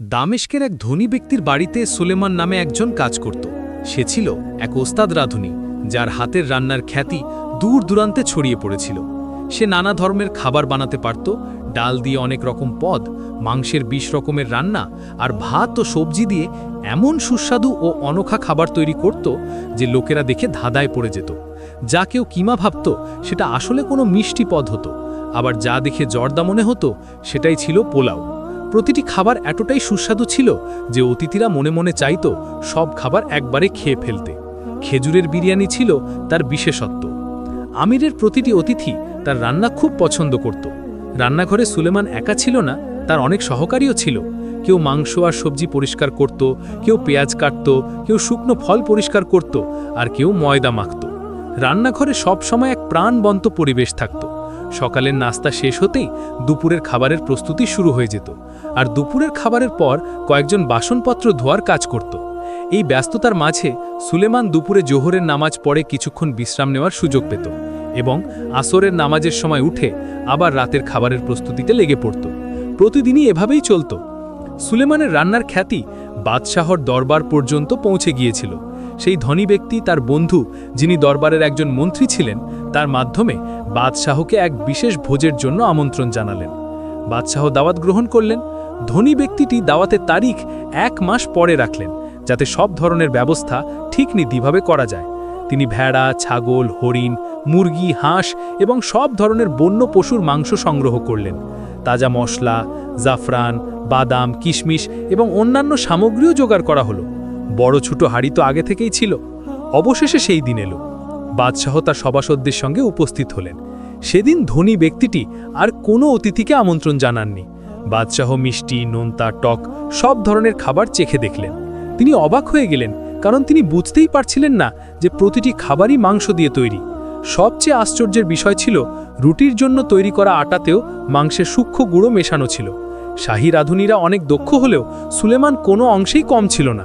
দামেশকের এক ধনী ব্যক্তির বাড়িতে সুলেমান নামে একজন কাজ করত। সে ছিল এক ওস্তাদ রাঁধুনি, যার হাতের রান্নার খ্যাতি দূর দূরান্তে ছড়িয়ে পড়েছিল। সে নানা ধর্মের খাবার বানাতে পারত, ডাল দিয়ে অনেক রকম পদ, মাংসের বিশ রকমের রান্না আর ভাত ও সবজি দিয়ে এমন সুস্বাদু ও অনোখা খাবার তৈরি করত যে লোকেরা দেখে ধাঁধায় পড়ে যেত। যা কেউ কিমা ভাবত সেটা আসলে কোনো মিষ্টি পদ হতো, আবার যা দেখে জর্দা মনে হতো সেটাই ছিল পোলাও। প্রতিটি খাবার এতটাই সুস্বাদু ছিল যে অতিথিরা মনে মনে চাইত সব খাবার একবারে খেয়ে ফেলতে। খেজুরের বিরিয়ানি ছিল তার বিশেষত্ব। আমিরের প্রতিটি অতিথি তার রান্না খুব পছন্দ করত। রান্নাঘরে সুলেমান একা ছিল না, তার অনেক সহকারীও ছিল। কেউ মাংস আর সবজি পরিষ্কার করত, কেউ পেঁয়াজ কাটত, কেউ শুকনো ফল পরিষ্কার করত আর কেউ ময়দা মাখত। রান্নাঘরে সবসময় এক প্রাণবন্ত পরিবেশ থাকত। সকালের নাস্তা শেষ হতেই দুপুরের খাবারের প্রস্তুতি শুরু হয়ে যেত। আর দুপুরের খাবারের পর কয়েকজন বাসনপত্র ধোয়ার কাজ করত। এই ব্যস্ততার মাঝে সুলেমান দুপুরে জোহরের নামাজ পড়ে কিছুক্ষণ বিশ্রাম নেওয়ার সুযোগ পেত এবং আসরের নামাজের সময় উঠে আবার রাতের খাবারের প্রস্তুতিতে লেগে পড়ত। প্রতিদিনই এভাবেই চলত। সুলেমানের রান্নার খ্যাতি বাদশাহর দরবার পর্যন্ত পৌঁছে গিয়েছিল। সেই ধনী ব্যক্তি তার বন্ধু, যিনি দরবারের একজন মন্ত্রী ছিলেন তার মাধ্যমে বাদশাহকে এক বিশেষ ভোজের জন্য আমন্ত্রণ জানালেন। বাদশাহ দাওয়াত গ্রহণ করলেন। ধনী ব্যক্তিটি দাওয়াতের তারিখ এক মাস পরে রাখলেন, যাতে সব ধরনের ব্যবস্থা ঠিক নীতিভাবে করা যায়। তিনি ভেড়া, ছাগল, হরিণ, মুরগি, হাঁস এবং সব ধরনের বন্য পশুর মাংস সংগ্রহ করলেন। তাজা মশলা, জাফরান, বাদাম, কিশমিশ এবং অন্যান্য সামগ্রীও জোগাড় করা হলো। বড় ছোট হাড়ি তো আগে থেকেই ছিল। অবশেষে সেই দিন এলো। বাদশাহ তার সভাসদদের সঙ্গে উপস্থিত হলেন। সেদিন ধনী ব্যক্তিটি আর কোনো অতিথিকে আমন্ত্রণ জানাননি। বাদশাহ মিষ্টি, নোনতা, টক সব ধরনের খাবার চেখে দেখলেন। তিনি অবাক হয়ে গেলেন, কারণ তিনি বুঝতেই পারছিলেন না যে প্রতিটি খাবারই মাংস দিয়ে তৈরি। সবচেয়ে আশ্চর্যের বিষয় ছিল, রুটির জন্য তৈরি করা আটাতেও মাংসের সূক্ষ্ম গুঁড়ো মেশানো ছিল। শাহী রাঁধুনিরা অনেক দক্ষ হলেও সুলেমান কোনো অংশেই কম ছিল না।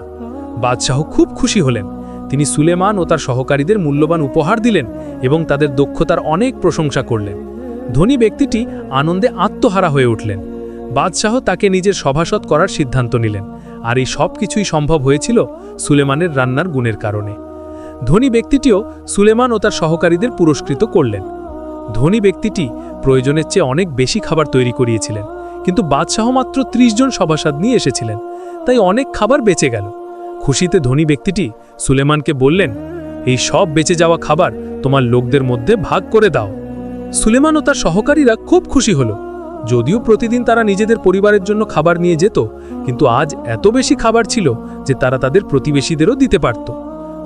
বাদশাহ খুব খুশি হলেন। তিনি সুলেমান ও তার সহকারীদের মূল্যবান উপহার দিলেন এবং তাদের দক্ষতার অনেক প্রশংসা করলেন। ধনী ব্যক্তিটি আনন্দে আত্মহারা হয়ে উঠলেন। বাদশাহ তাকে নিজের সভাসদ করার সিদ্ধান্ত নিলেন। আর এই সব কিছুই সম্ভব হয়েছিল সুলেমানের রান্নার গুণের কারণে। ধনী ব্যক্তিটিও সুলেমান ও তার সহকারীদের পুরস্কৃত করলেন। ধনী ব্যক্তিটি প্রয়োজনের চেয়ে অনেক বেশি খাবার তৈরি করিয়েছিলেন। কিন্তু বাদশাহ মাত্র ত্রিশ জন সভাসদ নিয়ে এসেছিলেন। তাই অনেক খাবার বেঁচে গেল। খুশিতে ধনী ব্যক্তিটি সুলেমানকে বললেন, এই সব বেঁচে যাওয়া খাবার তোমার লোকদের মধ্যে ভাগ করে দাও। সুলেমান ও তার সহকারীরা খুব খুশি হলো। যদিও প্রতিদিন তারা নিজেদের পরিবারের জন্য খাবার নিয়ে যেত, কিন্তু আজ এত বেশি খাবার ছিল যে তারা তাদের প্রতিবেশীদেরও দিতে পারত।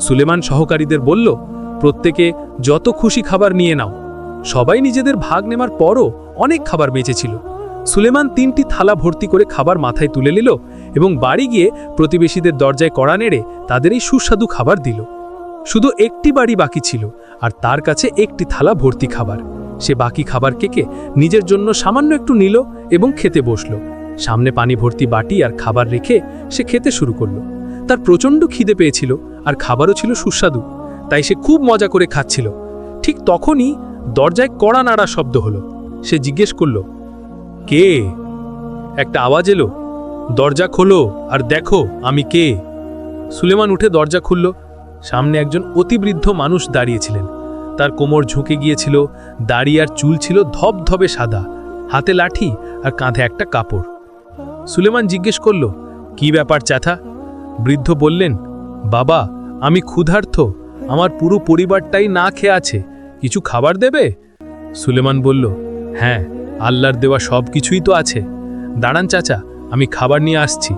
সুলেমান সহকারীদের বলল, প্রত্যেকে যত খুশি খাবার নিয়ে নাও। সবাই নিজেদের ভাগ নেবার পরও অনেক খাবার বেঁচেছিল সুলেমান তিনটি থালা ভর্তি করে খাবার মাথায় তুলে নিল এবং বাড়ি গিয়ে প্রতিবেশীদের দরজায় কড়া নেড়ে তাদের এই সুস্বাদু খাবার দিল। শুধু একটি বাড়ি বাকি ছিল, আর তার কাছে একটি থালা ভর্তি খাবার। সে বাকি খাবার কেকে নিজের জন্য সামান্য একটু নিল এবং খেতে বসল। সামনে পানি ভর্তি বাটি আর খাবার রেখে সে খেতে শুরু করল। তার প্রচণ্ড খিদে পেয়েছিল আর খাবারও ছিল সুস্বাদু, তাই সে খুব মজা করে খাচ্ছিল। ঠিক তখনই দরজায় কড়া নাড়া শব্দ হলো। সে জিজ্ঞেস করল, কে? একটা আওয়াজ এলো। দরজা খোলো আর দেখো আমি কে। সুলেমান উঠে দরজা খুলল। সামনে একজন অতিবৃদ্ধ মানুষ দাঁড়িয়েছিলেন। তার কোমর ঝুঁকে গিয়েছিল, দাড়ি আর চুল ছিল ধবধবে সাদা, হাতে লাঠি আর কাঁধে একটা কাপড়। সুলেমান জিজ্ঞেস করল, কি ব্যাপার চাথা বৃদ্ধ বললেন, বাবা, আমি ক্ষুধার্থ আমার পুরো পরিবারটাই না খেয়ে আছে, কিছু খাবার দেবে? সুলেমান বলল হ্যাঁ আল্লাহর দেওয়া সব কিছুই তো আছে। দাঁড়ান চাচা আমি খাবার নিয়ে আসছি।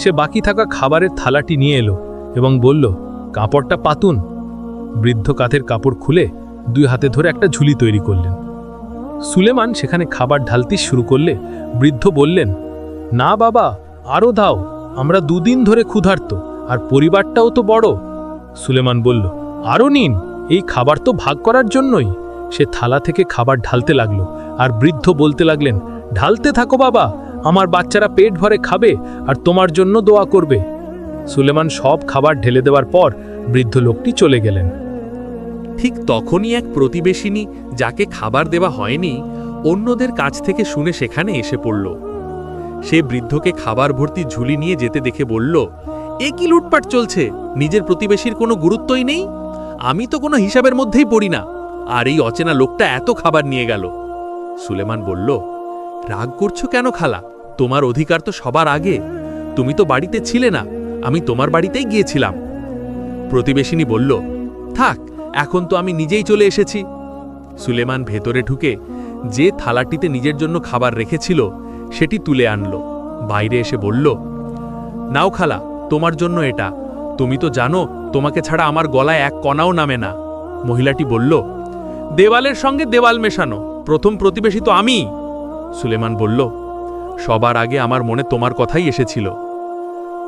সে বাকি থাকা খাবারের থালাটি নিয়ে এলো এবং বলল, কাপড়টা পাতুন। বৃদ্ধ কাঁধের কাপড় খুলে দুই হাতে ধরে একটা ঝুলি তৈরি করলেন। সুলেমান সেখানে খাবার ঢালতে শুরু করলে বৃদ্ধ বললেন, না বাবা আরও দাও, আমরা দুদিন ধরে ক্ষুধার্ত, আর পরিবারটাও তো বড়। সুলেমান বলল আরও নিন, এই খাবার তো ভাগ করার জন্যই। সে থালা থেকে খাবার ঢালতে লাগল, আর বৃদ্ধ বলতে লাগলেন, ঢালতে থাকো বাবা আমার বাচ্চারা পেট ভরে খাবে আর তোমার জন্য দোয়া করবে। সুলেমান সব খাবার ঢেলে দেওয়ার পর বৃদ্ধ লোকটি চলে গেলেন। ঠিক তখনই এক প্রতিবেশিনী যাকে খাবার দেওয়া হয়নি, অন্যদের কাছ থেকে শুনে সেখানে এসে পড়ল। সে বৃদ্ধকে খাবার ভর্তি ঝুলি নিয়ে যেতে দেখে বলল, এ কি লুটপাট চলছে? নিজের প্রতিবেশীর কোনো গুরুত্বই নেই? আমি তো কোনো হিসাবের মধ্যেই পড়ি না। আর এই অচেনা লোকটা এত খাবার নিয়ে গেল। সুলেমান বলল, রাগ করছ কেন খালা? তোমার অধিকার তো সবার আগে। তুমি তো বাড়িতে ছিলে না, আমি তোমার বাড়িতেই গিয়েছিলাম। প্রতিবেশিনী বলল, থাক, এখন তো আমি নিজেই চলে এসেছি। সুলেমান ভেতরে ঢুকে যে থালাটিতে নিজের জন্য খাবার রেখেছিল, সেটি তুলে আনলো। বাইরে এসে বলল, নাও খালা, তোমার জন্য এটা। তুমি তো জানো, তোমাকে ছাড়া আমার গলায় এক কণাও নামে না। মহিলাটি বলল, দেওয়ালের সঙ্গে দেওয়াল মেশানো, প্রথম প্রতিবেশী তো আমি। সুলেমান বলল সবার আগে আমার মনে তোমার কথাই এসেছিল।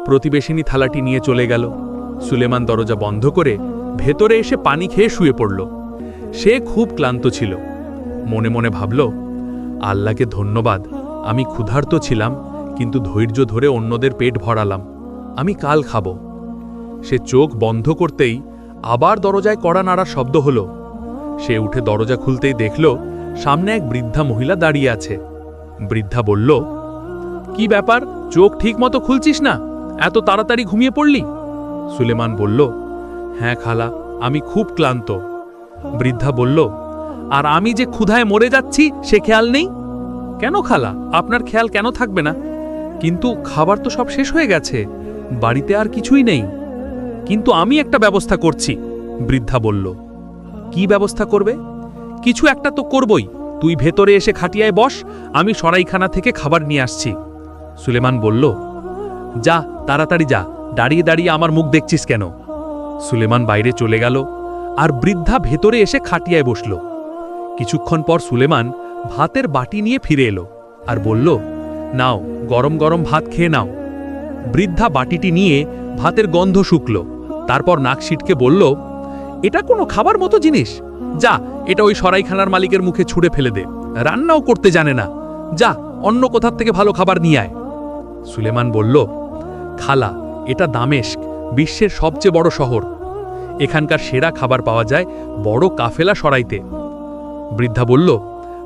প্রতিবেশিনী থালাটি নিয়ে চলে গেল। সুলেমান দরজা বন্ধ করে ভেতরে এসে পানি খেয়ে শুয়ে পড়ল। সে খুব ক্লান্ত ছিল। মনে মনে ভাবল, আল্লাহকে ধন্যবাদ, আমি ক্ষুধার্ত ছিলাম, কিন্তু ধৈর্য ধরে অন্যদের পেট ভরালাম। আমি কাল খাব। সে চোখ বন্ধ করতেই আবার দরজায় কড়া নাড়ার শব্দ হলো। সে উঠে দরজা খুলতেই দেখল, সামনে এক বৃদ্ধা মহিলা দাঁড়িয়ে আছে। বৃদ্ধা বলল কি ব্যাপার? চোখ ঠিক মতো খুলছিস না? এত তাড়াতাড়ি ঘুমিয়ে পড়লি? সুলেমান বলল হ্যাঁ খালা, আমি খুব ক্লান্ত। বৃদ্ধা বলল, আর আমি যে ক্ষুধায় মরে যাচ্ছি, সে খেয়াল নেই? কেন খালা? আপনার খেয়াল কেন থাকবে না? কিন্তু খাবার তো সব শেষ হয়ে গেছে, বাড়িতে আর কিছুই নেই। কিন্তু আমি একটা ব্যবস্থা করছি, বৃদ্ধা বলল। কি ব্যবস্থা করবে? কিছু একটা তো করবই। তুই ভেতরে এসে খাটিয়ায় বস, আমি সরাইখানা থেকে খাবার নিয়ে আসছি। সুলেমান বলল, যা, তাড়াতাড়ি যা, দাঁড়িয়ে দাঁড়িয়ে আমার মুখ দেখছিস কেন? সুলেমান বাইরে চলে গেল আর বৃদ্ধা ভেতরে এসে খাটিয়ায় বসল। কিছুক্ষণ পর সুলেমান ভাতের বাটি নিয়ে ফিরে এলো আর বলল, নাও, গরম গরম ভাত খেয়ে নাও। বৃদ্ধা বাটিটি নিয়ে ভাতের গন্ধ শুকল, তারপর নাক সিটকে বলল, এটা কোনো খাবার মতো জিনিস। যা, এটা ওই সরাইখানার মালিকের মুখে ছুঁড়ে ফেলে দে। রান্নাও করতে জানে না। যা, অন্য কোথার থেকে ভালো খাবার নিয়ে আয়। সুলেমান বলল, খালা, এটা দামেস্ক, বিশ্বের সবচেয়ে বড় শহর। এখানকার সেরা খাবার পাওয়া যায় বড় কাফেলা সরাইতে। বৃদ্ধা বলল,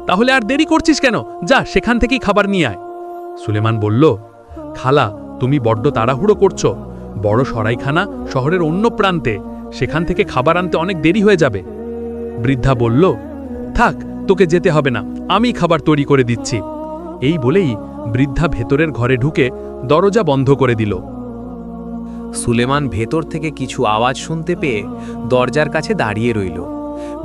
তাহলে আর দেরি করছিস কেন? যা, সেখান থেকেই খাবার নিয়ে আয়। সুলেমান বলল, খালা, তুমি বড্ড তাড়াহুড়ো করছ। বড় সরাইখানা শহরের অন্য প্রান্তে, সেখান থেকে খাবার আনতে অনেক দেরি হয়ে যাবে। বৃদ্ধা বলল, থাক, তোকে যেতে হবে না আমি খাবার তৈরি করে দিচ্ছি। এই বলেই বৃদ্ধা ভেতরের ঘরে ঢুকে দরজা বন্ধ করে দিল। সুলেমান ভেতর থেকে কিছু আওয়াজ শুনতে পেয়ে দরজার কাছে দাঁড়িয়ে রইল।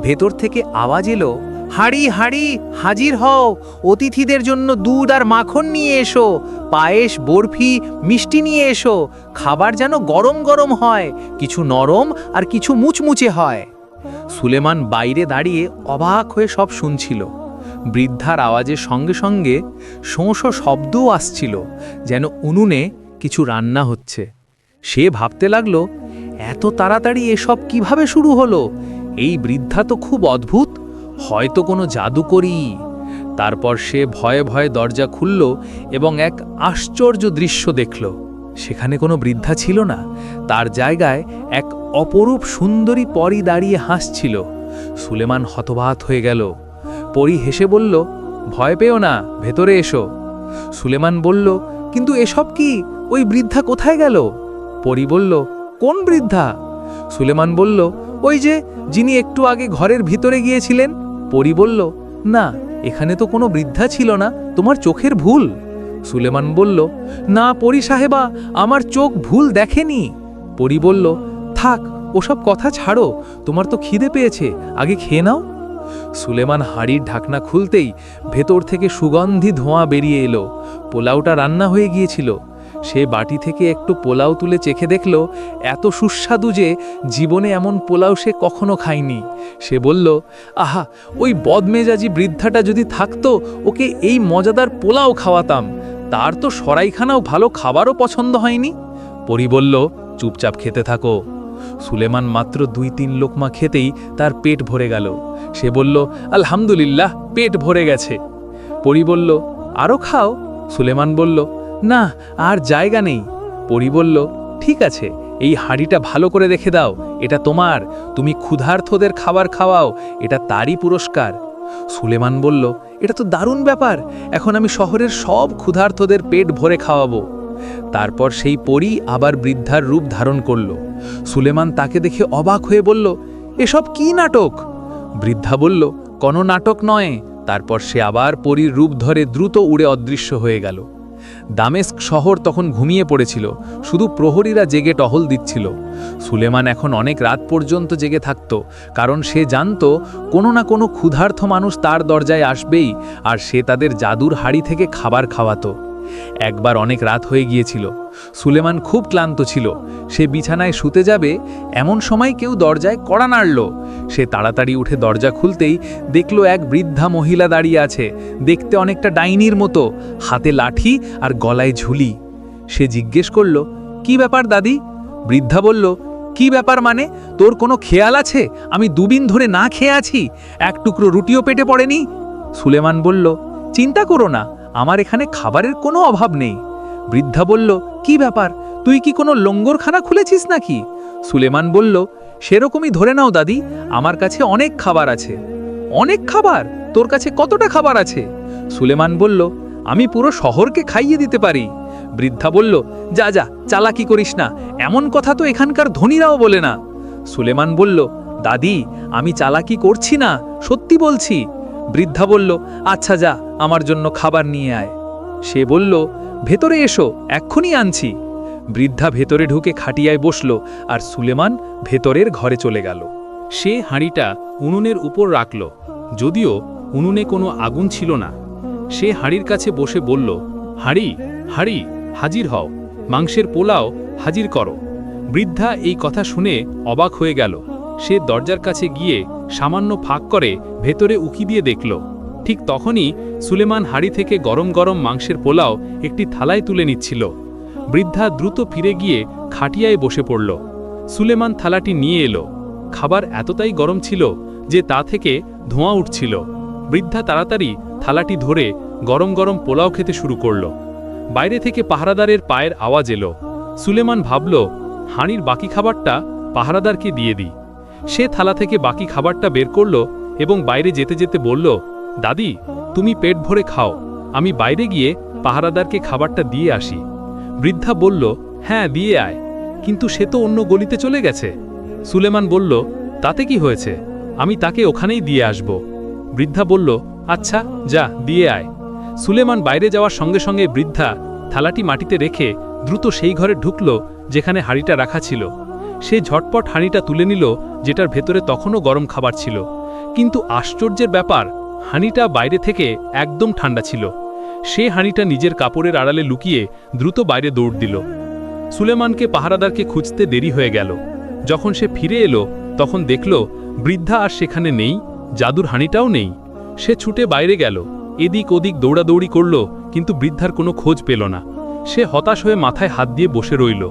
ভেতর থেকে আওয়াজ এলো, হাড়ি হাড়ি, হাজির হও, অতিথিদের জন্য দুধ আর মাখন নিয়ে এসো, পায়েস, বরফি, মিষ্টি নিয়ে এসো, খাবার যেন গরম গরম হয়, কিছু নরম আর কিছু মুচমুচে হয়। সুলেমান বাইরে দাঁড়িয়ে অবাক হয়ে সব শুনছিল। বৃদ্ধার আওয়াজের সঙ্গে সঙ্গে শোঁশো শব্দও আসছিল, যেন উনুনে কিছু রান্না হচ্ছে। সে ভাবতে লাগল, এত তাড়াতাড়ি এসব কীভাবে শুরু হলো? এই বৃদ্ধা তো খুব অদ্ভুত, হয়তো কোনো জাদুকরি। তারপর সে ভয়ে ভয়ে দরজা খুলল এবং এক আশ্চর্য দৃশ্য দেখল। সেখানে কোনো বৃদ্ধা ছিল না, তার জায়গায় এক অপরূপ সুন্দরী পরি দাঁড়িয়ে হাসছিল। সুলেমান হতবাত হয়ে গেল। পরি হেসে বলল, ভয় পেও না, ভেতরে এসো। সুলেমান বলল, কিন্তু এসব কি? ওই বৃদ্ধা কোথায় গেল? পরি বলল, কোন বৃদ্ধা? সুলেমান বলল, ওই যে যিনি একটু আগে ঘরের ভিতরে গিয়েছিলেন। পরি বলল, না, এখানে তো কোনো বৃদ্ধা ছিল না, তোমার চোখের ভুল। সুলেমান বলল, না পরি সাহেবা, আমার চোখ ভুল দেখেনি। পরি বলল, থাক, ওসব কথা ছাড়ো, তোমার তো খিদে পেয়েছে, আগে খেয়ে নাও। সুলেমান হাড়ির ঢাকনা খুলতেই ভেতর থেকে সুগন্ধি ধোঁয়া বেরিয়ে এলো। পোলাওটা রান্না হয়ে গিয়েছিল। সে বাটি থেকে একটু পোলাও তুলে চেখে দেখল, এত সুস্বাদু যে জীবনে এমন পোলাও সে কখনো খায়নি। সে বলল, আহা, ওই বদমেজাজি বৃদ্ধাটা যদি থাকতো, ওকে এই মজাদার পোলাও খাওয়াতাম। তার তো সরাইখানাও ভালো খাবারও পছন্দ হয়নি। পরি বলল, চুপচাপ খেতে থাকো। সুলেমান মাত্র দুই তিন লোকমা খেতেই তার পেট ভরে গেল। সে বলল, আলহামদুলিল্লাহ, পেট ভরে গেছে। পরি বলল আরও খাও? সুলেমান বলল, না, আর জায়গা নেই। পরি বলল, ঠিক আছে, এই হাঁড়িটা ভালো করে রেখে দাও, এটা তোমার। তুমি ক্ষুধার্থদের খাবার খাওয়াও, এটা তারই পুরস্কার। সুলেমান বলল, এটা তো দারুণ ব্যাপার, এখন আমি শহরের সব ক্ষুধার্থদের পেট ভরে খাওয়াবো। তারপর সেই পরী আবার বৃদ্ধার রূপ ধারণ করল। সুলেমান তাকে দেখে অবাক হয়ে বলল, এসব কি নাটক? বৃদ্ধা বলল, কোনো নাটক নয়। তারপর সে আবার পরীর রূপ ধরে দ্রুত উড়ে অদৃশ্য হয়ে গেল। দামেস্ক শহর তখন ঘুমিয়ে পড়েছিল, শুধু প্রহরীরা জেগে টহল দিচ্ছিল। সুলেমান এখন অনেক রাত পর্যন্ত জেগে থাকত, কারণ সে জানত কোনো না কোনো ক্ষুধার্থ মানুষ তার দরজায় আসবেই, আর সে তাদের জাদুর হাড়ি থেকে খাবার খাওয়াতো। একবার অনেক রাত হয়ে গিয়েছিল। সুলেমান খুব ক্লান্ত ছিল। সে বিছানায় শুতে যাবে, এমন সময় কেউ দরজায় কড়া নাড়ল। সে তাড়াতাড়ি উঠে দরজা খুলতেই দেখল এক বৃদ্ধা মহিলা দাঁড়িয়ে আছে, দেখতে অনেকটা ডাইনির মতো, হাতে লাঠি আর গলায় ঝুলি। সে জিজ্ঞেস করল, কি ব্যাপার দাদি? বৃদ্ধা বলল, কি ব্যাপার মানে? তোর কোনো খেয়াল আছে? আমি দুদিন ধরে না খেয়ে আছি। এক টুকরো রুটিও পেটে পড়েনি? সুলেমান বলল, চিন্তা করো না। আমার এখানে খাবারের কোনো অভাব নেই। বৃদ্ধা বলল, কি ব্যাপার? তুই কি কোনো লঙ্গরখানা খুলেছিস নাকি? সুলেমান বলল, সেরকমই ধরে নাও দাদি, আমার কাছে অনেক খাবার আছে। অনেক খাবার? তোর কাছে কতটা খাবার আছে? সুলেমান বলল, আমি পুরো শহরকে খাইয়ে দিতে পারি। বৃদ্ধা বলল, যা যা, চালাকি করিস না, এমন কথা তো এখানকার ধনীরাও বলে না। সুলেমান বলল, দাদি, আমি চালাকি করছি না, সত্যি বলছি। বৃদ্ধা বলল আচ্ছা যা, আমার জন্য খাবার নিয়ে আয়। সে বলল, ভেতরে এসো, এক্ষুনি আনছি। বৃদ্ধা ভেতরে ঢুকে খাটিয়ায় বসল আর সুলেমান ভেতরের ঘরে চলে গেল। সে হাঁড়িটা উনুনের উপর রাখল, যদিও উনুনে কোনো আগুন ছিল না। সে হাঁড়ির কাছে বসে বলল, হাঁড়ি হাঁড়ি, হাজির হও, মাংসের পোলাও হাজির করো। বৃদ্ধা এই কথা শুনে অবাক হয়ে গেল। সে দরজার কাছে গিয়ে সামান্য ফাঁক করে ভেতরে উকি দিয়ে দেখল। ঠিক তখনই সুলেমান হাড়ি থেকে গরম গরম মাংসের পোলাও একটি থালায় তুলে নিচ্ছিল। বৃদ্ধা দ্রুত ফিরে গিয়ে খাটিয়ায় বসে পড়ল। সুলেমান থালাটি নিয়ে এলো। খাবার এতটাই গরম ছিল যে তা থেকে ধোঁয়া উঠছিল। বৃদ্ধা তাড়াতাড়ি থালাটি ধরে গরম গরম পোলাও খেতে শুরু করল। বাইরে থেকে পাহারাদারের পায়ের আওয়াজ এলো। সুলেমান ভাবল, হাঁড়ির বাকি খাবারটা পাহারাদারকে দিয়ে দিই। সে থালা থেকে বাকি খাবারটা বের করল এবং বাইরে যেতে যেতে বলল, দাদি, তুমি পেট ভরে খাও। আমি বাইরে গিয়ে পাহারাদারকে খাবারটা দিয়ে আসি। বৃদ্ধা বলল হ্যাঁ দিয়ে আয়। কিন্তু সে তো অন্য গলিতে চলে গেছে। সুলেমান বলল, তাতে কি হয়েছে? আমি তাকে ওখানেই দিয়ে আসব। বৃদ্ধা বলল আচ্ছা যা, দিয়ে আয়। সুলেমান বাইরে যাওয়ার সঙ্গে সঙ্গে বৃদ্ধা থালাটি মাটিতে রেখে দ্রুত সেই ঘরে ঢুকল, যেখানে হাঁড়িটা রাখা ছিল। সে ঝটপট হাঁড়িটা তুলে নিল, যেটার ভেতরে তখনও গরম খাবার ছিল। কিন্তু আশ্চর্যের ব্যাপার, হাঁড়িটা বাইরে থেকে একদম ঠান্ডা ছিল। সে হাঁড়িটা নিজের কাপড়ের আড়ালে লুকিয়ে দ্রুত বাইরে দৌড় দিল। সুলেমানকে পাহারাদারকে খুঁজতে দেরি হয়ে গেল। যখন সে ফিরে এলো, তখন দেখল, বৃদ্ধা আর সেখানে নেই, জাদুর হাঁড়িটাও নেই। সে ছুটে বাইরে গেল। এদিক ওদিক দৌড়াদৌড়ি করল, কিন্তু বৃদ্ধার কোনো খোঁজ পেল না। সে হতাশ হয়ে মাথায় হাত দিয়ে বসে রইল।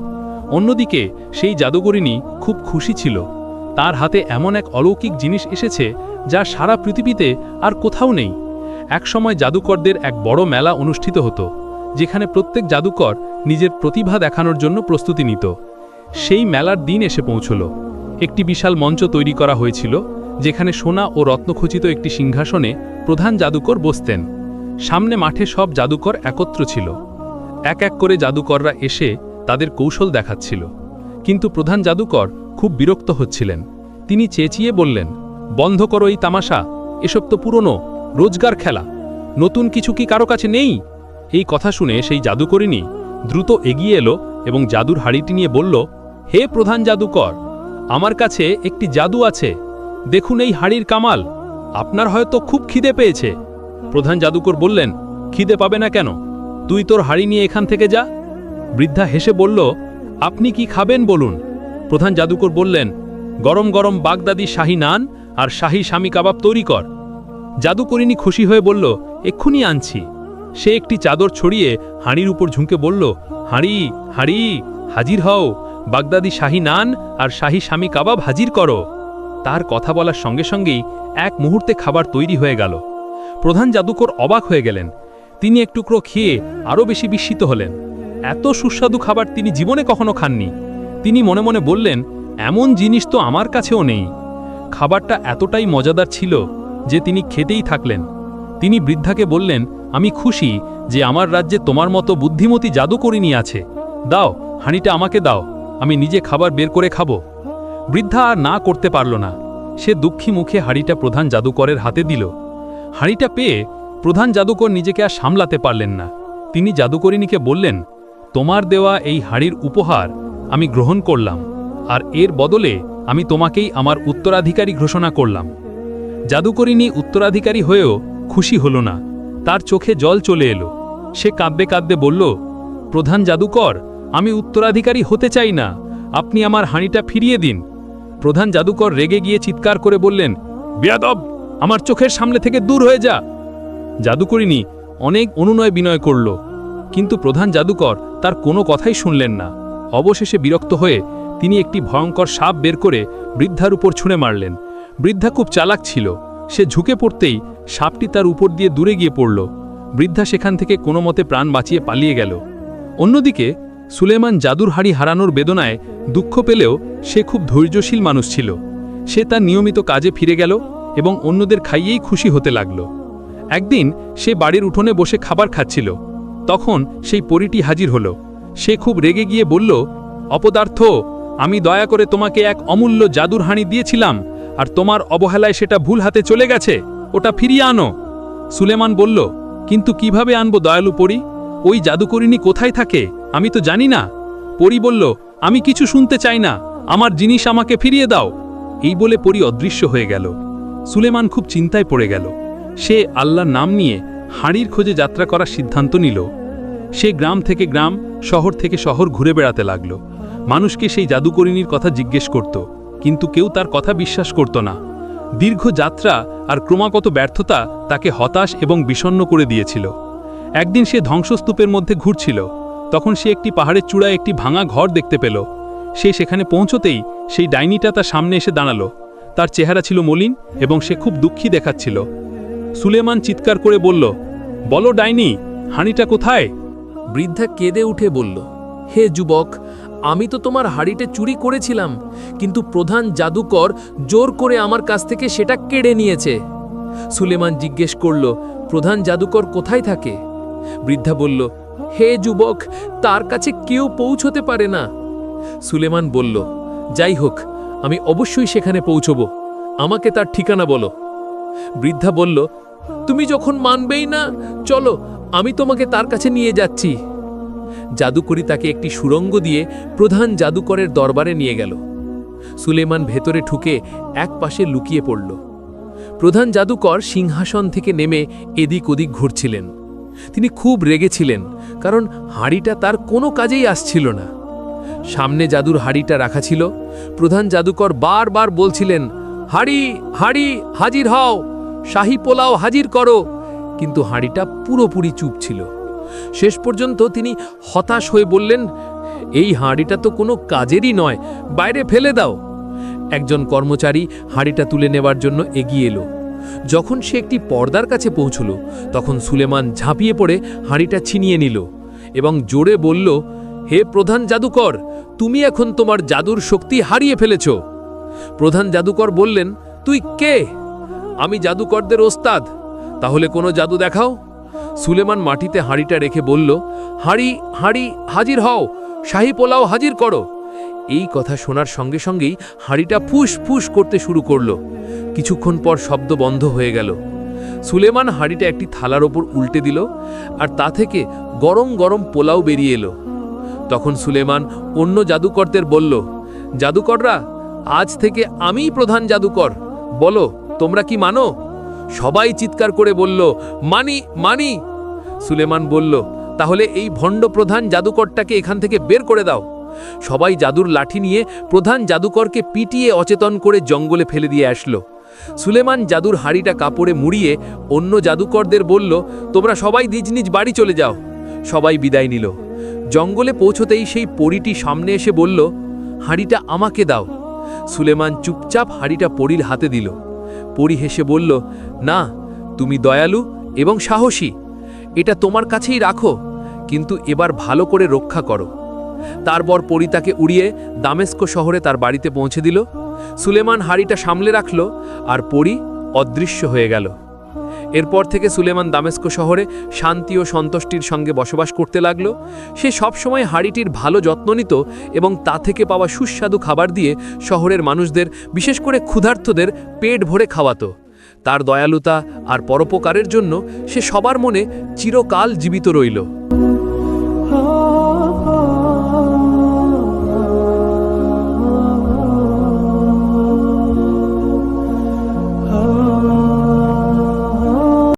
অন্যদিকে, সেই জাদুকরিনী খুব খুশি ছিল। তার হাতে এমন এক অলৌকিক জিনিস এসেছে যা সারা পৃথিবীতে আর কোথাও নেই। একসময় জাদুকরদের এক বড় মেলা অনুষ্ঠিত হতো, যেখানে প্রত্যেক জাদুকর নিজের প্রতিভা দেখানোর জন্য প্রস্তুতি নিত। সেই মেলার দিন এসে পৌঁছল। একটি বিশাল মঞ্চ তৈরি করা হয়েছিল, যেখানে সোনা ও রত্নখচিত একটি সিংহাসনে প্রধান জাদুকর বসতেন। সামনে মাঠে সব জাদুকর একত্র ছিল। এক এক করে জাদুকররা এসে তাদের কৌশল দেখাচ্ছিল। কিন্তু প্রধান জাদুকর খুব বিরক্ত হচ্ছিলেন। তিনি চেঁচিয়ে বললেন, বন্ধ করো এই তামাশা, এসব তো পুরনো, রোজগার খেলা। নতুন কিছু কি কারও কাছে নেই? এই কথা শুনে সেই জাদুকরিনী দ্রুত এগিয়ে এলো এবং জাদুর হাড়িটি নিয়ে বলল, হে প্রধান জাদুকর, আমার কাছে একটি জাদু আছে। দেখুন এই হাড়ির কামাল, আপনার হয়তো খুব খিদে পেয়েছে। প্রধান জাদুকর বললেন, খিদে পাবে না কেন? তুই তোর হাড়ি নিয়ে এখান থেকে যা। বৃদ্ধা হেসে বলল, আপনি কি খাবেন বলুন? প্রধান জাদুকর বললেন, গরম গরম বাগদাদি শাহী নান আর শাহী স্বামী কাবাব তৈরি কর। জাদুকরিনী খুশি হয়ে বলল, এক্ষুনি আনছি। সে একটি চাদর ছড়িয়ে হাঁড়ির উপর ঝুঁকে বলল, হাঁড়ি হাঁড়ি, হাজির হও। বাগদাদি শাহী নান আর শাহী স্বামী কাবাব হাজির করো। তার কথা বলার সঙ্গে সঙ্গেই এক মুহূর্তে খাবার তৈরি হয়ে গেল। প্রধান জাদুকর অবাক হয়ে গেলেন। তিনি এক টুকরো খেয়ে আরও বেশি বিস্মিত হলেন। এত সুস্বাদু খাবার তিনি জীবনে কখনো খাননি। তিনি মনে মনে বললেন, এমন জিনিস তো আমার কাছেও নেই। খাবারটা এতটাই মজাদার ছিল যে তিনি খেতেই থাকলেন। তিনি বৃদ্ধাকে বললেন, আমি খুশি যে আমার রাজ্যে তোমার মতো বুদ্ধিমতী জাদুকরিনী আছে। দাও, হাঁড়িটা আমাকে দাও, আমি নিজে খাবার বের করে খাব। বৃদ্ধা আর না করতে পারল না। সে দুঃখী মুখে হাঁড়িটা প্রধান জাদুকরের হাতে দিল। হাঁড়িটা পেয়ে প্রধান জাদুকর নিজেকে আর সামলাতে পারলেন না। তিনি জাদুকরিনীকে বললেন তোমার দেওয়া এই হাঁড়ির উপহার আমি গ্রহণ করলাম, আর এর বদলে আমি তোমাকেই আমার উত্তরাধিকারী ঘোষণা করলাম। জাদুকরিনী উত্তরাধিকারী হয়েও খুশি হল না, তার চোখে জল চলে এলো। সে কাঁদতে কাঁদতে বলল, প্রধান জাদুকর, আমি উত্তরাধিকারী হতে চাই না, আপনি আমার হাঁড়িটা ফিরিয়ে দিন। প্রধান জাদুকর রেগে গিয়ে চিৎকার করে বললেন, বিয়াদব, আমার চোখের সামনে থেকে দূর হয়ে যা। জাদুকরিনী অনেক অনুনয় বিনয় করল কিন্তু প্রধান জাদুকর তার কোনো কথাই শুনলেন না। অবশেষে বিরক্ত হয়ে তিনি একটি ভয়ঙ্কর সাপ বের করে বৃদ্ধার উপর ছুঁড়ে মারলেন। বৃদ্ধা খুব চালাক ছিল। সে ঝুঁকে পড়তেই সাপটি তার উপর দিয়ে দূরে গিয়ে পড়ল। বৃদ্ধা সেখান থেকে কোনো মতে প্রাণ বাঁচিয়ে পালিয়ে গেল। অন্যদিকে সুলেমান জাদুর হাড়ি হারানোর বেদনায় দুঃখ পেলেও সে খুব ধৈর্যশীল মানুষ ছিল। সে তার নিয়মিত কাজে ফিরে গেল এবং অন্যদের খাইয়েই খুশি হতে লাগল। একদিন সে বাড়ির উঠোনে বসে খাবার খাচ্ছিল। তখন সেই পরিটি হাজির হল। সে খুব রেগে গিয়ে বলল, অপদার্থ, আমি দয়া করে তোমাকে এক অমূল্য জাদুর হাঁড়ি দিয়েছিলাম, আর তোমার অবহেলায় সেটা ভুল হাতে চলে গেছে, ওটা ফিরিয়ে আনো। সুলেমান বলল, কিন্তু কীভাবে আনব দয়ালু পরি? ওই জাদুকরিনী কোথায় থাকে? আমি তো জানি না। পরি বলল, আমি কিছু শুনতে চাই না, আমার জিনিস আমাকে ফিরিয়ে দাও। এই বলে পরি অদৃশ্য হয়ে গেল। সুলেমান খুব চিন্তায় পড়ে গেল। সে আল্লাহর নাম নিয়ে হাঁড়ির খোঁজে যাত্রা করার সিদ্ধান্ত নিল। সে গ্রাম থেকে গ্রাম, শহর থেকে শহর ঘুরে বেড়াতে লাগল। মানুষকে সেই জাদুকরিনীর কথা জিজ্ঞেস করত, কিন্তু কেউ তার কথা বিশ্বাস করত না। দীর্ঘ যাত্রা আর ক্রমাগত ব্যর্থতা তাকে হতাশ এবং বিষণ্ণ করে দিয়েছিল। একদিন সে ধ্বংসস্তূপের মধ্যে ঘুরছিল। তখন সে একটি পাহাড়ের চূড়ায় একটি ভাঙা ঘর দেখতে পেল। সে সেখানে পৌঁছতেই সেই ডাইনিটা তার সামনে এসে দাঁড়াল। তার চেহারা ছিল মলিন এবং সে খুব দুঃখী দেখাচ্ছিল। সুলেমান চিৎকার করে বলল, বলো ডাইনি, হাঁড়িটা কোথায়? বৃদ্ধা কেঁদে উঠে বলল, হে যুবক, আমি তো তোমার হাড়িতে চুরি করেছিলাম, কিন্তু প্রধান জাদুকর জোর করে আমার কাছ থেকে সেটা কেড়ে নিয়েছে। সুলেমান জিজ্ঞেস করল, প্রধান জাদুকর কোথায় থাকে? বৃদ্ধা বলল, হে যুবক, তার কাছে কেউ পৌঁছতে পারে না। সুলেমান বলল, যাই হোক, আমি অবশ্যই সেখানে পৌঁছব। আমাকে তার ঠিকানা বলো। বৃদ্ধা বলল, তুমি যখন মানবেই না, চলো, আমি তোমাকে তার কাছে নিয়ে যাচ্ছি। জাদুকরি তাকে একটি সুরঙ্গ দিয়ে প্রধান জাদুকরের দরবারে নিয়ে গেল। সুলেমান ভেতরে ঠুকে এক পাশে লুকিয়ে পড়ল। প্রধান জাদুকর সিংহাসন থেকে নেমে এদিক ওদিক ঘুরছিলেন। তিনি খুব রেগেছিলেন, কারণ হাড়িটা তার কোনো কাজেই আসছিল না। সামনে জাদুর হাড়িটা রাখা ছিল। প্রধান জাদুকর বারবার বলছিলেন হাড়ি হাড়ি, হাজির হও। শাহি পোলাও হাজির করো। কিন্তু হাঁড়িটা পুরোপুরি চুপ ছিল। শেষ পর্যন্ত তিনি হতাশ হয়ে বললেন, এই হাঁড়িটা তো কোনো কাজেরই নয়, বাইরে ফেলে দাও। একজন কর্মচারী হাঁড়িটা তুলে নেবার জন্য এগিয়ে এলো। যখন সে একটি পর্দার কাছে পৌঁছল, তখন সুলেমান ঝাঁপিয়ে পড়ে হাঁড়িটা ছিনিয়ে নিল এবং জোরে বলল, হে প্রধান জাদুকর, তুমি এখন তোমার জাদুর শক্তি হারিয়ে ফেলেছ। প্রধান জাদুকর বললেন, তুই কে? আমি জাদুকরদের ওস্তাদ। তাহলে কোনো জাদু দেখাও? সুলেমান মাটিতে হাঁড়িটা রেখে বলল, হাঁড়ি হাঁড়ি, হাজির হও। শাহী পোলাও হাজির করো। এই কথা শোনার সঙ্গে সঙ্গেই হাঁড়িটা ফুস ফুস করতে শুরু করল। কিছুক্ষণ পর শব্দ বন্ধ হয়ে গেল। সুলেমান হাঁড়িটা একটি থালার ওপর উল্টে দিল আর তা থেকে গরম গরম পোলাও বেরিয়ে এলো। তখন সুলেমান অন্য জাদুকরদের বলল, জাদুকররা আজ থেকে আমিই প্রধান জাদুকর। বলো, তোমরা কি মানো? সবাই চিৎকার করে বলল, মানি মানি। সুলেমান বলল, তাহলে এই ভণ্ড প্রধান জাদুকরটাকে এখান থেকে বের করে দাও। সবাই জাদুর লাঠি নিয়ে প্রধান জাদুকরকে পিটিয়ে অচেতন করে জঙ্গলে ফেলে দিয়ে আসলো। সুলেমান জাদুর হাড়িটা কাপড়ে মুড়িয়ে অন্য জাদুকরদের বলল, তোমরা সবাই নিজ নিজ বাড়ি চলে যাও। সবাই বিদায় নিল। জঙ্গলে পৌঁছতেই সেই পরিটি সামনে এসে বলল, হাঁড়িটা আমাকে দাও। সুলেমান চুপচাপ হাড়িটা পরির হাতে দিল। পরি হেসে বলল, না, তুমি দয়ালু এবং সাহসী। এটা তোমার কাছেই রাখো, কিন্তু এবার ভালো করে রক্ষা করো। তারপর পরি তাকে উড়িয়ে দামেস্ক শহরে তার বাড়িতে পৌঁছে দিল। সুলেমান হাড়িটা সামলে রাখল আর পরি অদৃশ্য হয়ে গেল। এরপর থেকে সুলেমান দামেস্ক শহরে শান্তি ও সন্তুষ্টির সঙ্গে বসবাস করতে লাগল। সে সবসময় হাড়িটির ভালো যত্ন নিত এবং তা থেকে পাওয়া সুস্বাদু খাবার দিয়ে শহরের মানুষদের, বিশেষ করে ক্ষুধার্তদের, পেট ভরে খাওয়াত। তার দয়ালুতা আর পরোপকারের জন্য সে সবার মনে চিরকাল জীবিত রইল।